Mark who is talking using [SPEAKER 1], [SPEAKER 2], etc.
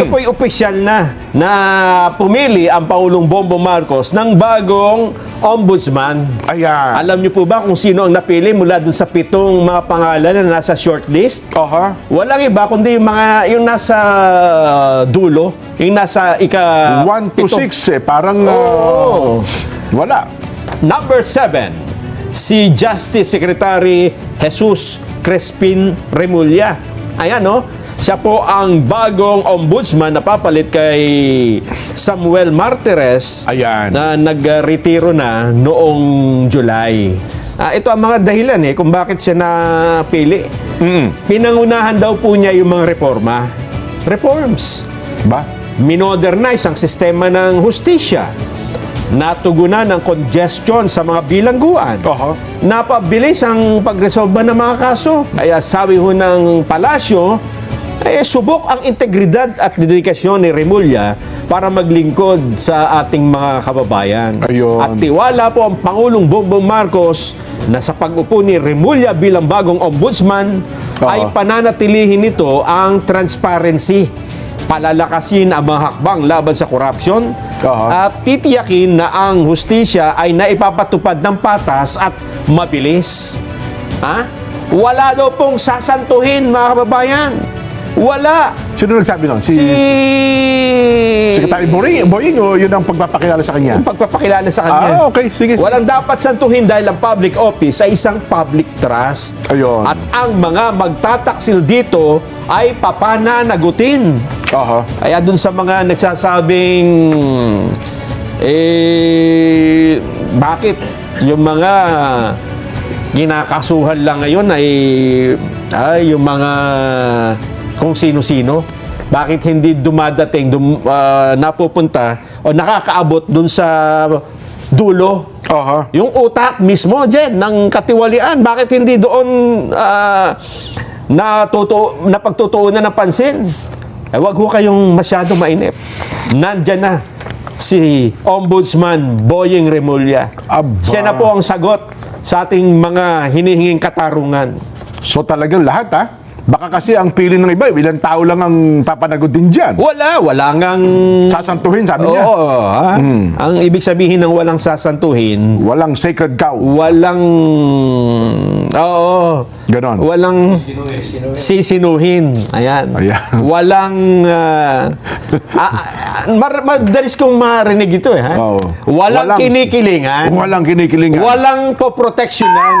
[SPEAKER 1] ito po'y opisyal na na pumili ang Pangulong Bongbong Marcos ng bagong ombudsman.
[SPEAKER 2] Ayan.
[SPEAKER 1] Alam niyo po ba kung sino ang napili mula dun sa pitong mga pangalan na nasa shortlist?
[SPEAKER 2] Aha.
[SPEAKER 1] Walang iba kundi yung mga yung nasa dulo, yung nasa ika
[SPEAKER 2] 1 to
[SPEAKER 1] pitong-
[SPEAKER 2] 6 eh. Parang ah,
[SPEAKER 1] Oo.
[SPEAKER 2] wala.
[SPEAKER 1] Number 7, si Justice Secretary Jesus Crespin Remulla. Ayan, no? Siya po ang bagong ombudsman na papalit kay Samuel Martires
[SPEAKER 2] Ayan.
[SPEAKER 1] na nag-retiro na noong July. Ah, ito ang mga dahilan eh kung bakit siya napili.
[SPEAKER 2] Mm.
[SPEAKER 1] Pinangunahan daw po niya yung mga reforma. Reforms
[SPEAKER 2] Ba?
[SPEAKER 1] minodernize ang sistema ng hustisya. Natugunan ang congestion sa mga bilangguan.
[SPEAKER 2] Aha.
[SPEAKER 1] Napabilis ang pagresolba ng mga kaso. Kaya sabi ho ng palasyo, eh, subok ang integridad at dedikasyon ni Remulla para maglingkod sa ating mga kababayan.
[SPEAKER 2] Ayun.
[SPEAKER 1] At tiwala po ang Pangulong Bongbong Marcos na sa pag-upo ni Remulla bilang bagong ombudsman
[SPEAKER 2] Oo.
[SPEAKER 1] ay pananatilihin nito ang transparency palalakasin ang mga hakbang laban sa korupsyon
[SPEAKER 2] Oo.
[SPEAKER 1] at titiyakin na ang hustisya ay naipapatupad ng patas at mabilis. Ha? Wala daw pong sasantuhin mga kababayan. Wala.
[SPEAKER 2] Sino nagsabi nun? Si,
[SPEAKER 1] Si...
[SPEAKER 2] Secretary Boying, Boying o yun ang pagpapakilala sa kanya?
[SPEAKER 1] Yung pagpapakilala sa kanya.
[SPEAKER 2] Ah, okay. Sige.
[SPEAKER 1] Walang dapat santuhin dahil ang public office ay isang public trust.
[SPEAKER 2] Ayun.
[SPEAKER 1] At ang mga magtataksil dito ay papananagutin.
[SPEAKER 2] Aha.
[SPEAKER 1] Kaya dun sa mga nagsasabing eh bakit yung mga kinakasuhan lang ngayon ay ay yung mga kung sino-sino bakit hindi dumadating dum, ah, napupunta o nakakaabot dun sa dulo
[SPEAKER 2] Aha.
[SPEAKER 1] yung utak mismo, Jen, ng katiwalian. Bakit hindi doon uh, natuto, napagtutuunan ng pansin? Eh, wag ho kayong masyado mainip. Nandyan na si Ombudsman Boying Remulla.
[SPEAKER 2] Aba.
[SPEAKER 1] Siya na po ang sagot sa ating mga hinihinging katarungan.
[SPEAKER 2] So talagang lahat ha? Baka kasi ang pili ng iba, ilang tao lang ang papanagod din dyan.
[SPEAKER 1] Wala, wala ngang...
[SPEAKER 2] Sasantuhin, sabi
[SPEAKER 1] Oo,
[SPEAKER 2] niya.
[SPEAKER 1] ha? Ang ibig sabihin ng walang sasantuhin,
[SPEAKER 2] Walang sacred cow.
[SPEAKER 1] walang oo
[SPEAKER 2] Ganon.
[SPEAKER 1] walang sisinuhin ayan
[SPEAKER 2] Ayan.
[SPEAKER 1] walang ah, ah, mar- madalis kong marinig ito eh ha?
[SPEAKER 2] Oo.
[SPEAKER 1] walang,
[SPEAKER 2] Walang-
[SPEAKER 1] kinikilingan
[SPEAKER 2] Walang kinikilingan.
[SPEAKER 1] walang poproteksyonan